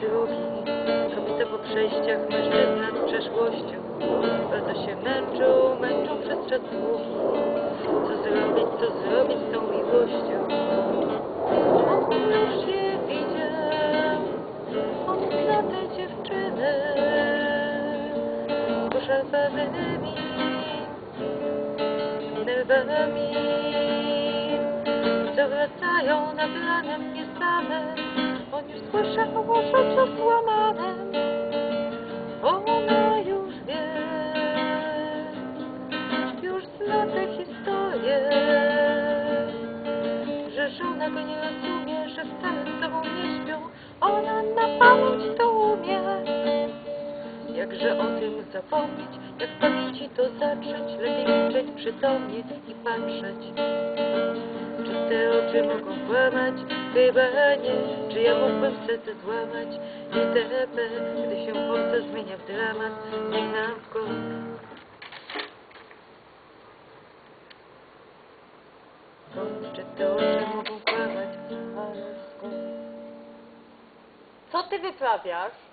drogi. Kobieta po przejściach, mężczyzna z przeszłością. Bardzo się męczą, męczą przez czas długi. Co zrobić, co zrobić z tą miłością? Już je widział, on zna tę dziewczynę. Z poszarpanymi nerwami. Zawracają nad ranem niespane. On już słyszał o życiu złamanym. Ona już wie, już zna tę historię, że żona go nie rozumie, że wcale z tobą nie śpią. Ona na pamięć to umie. Jakże o tym zapomnieć, jak pamięci to zatrzeć, lepiej milczeć przytomnie i patrzeć. Oczy mogą kłamać? Chyba nie. Czy ja mógłbym serce złamać? Itp. Gdy się Polska zmienia w dramat, niech nam w końcu. Czy te oczy mogą kłamać? Ale skąd? Co ty wyprawiasz?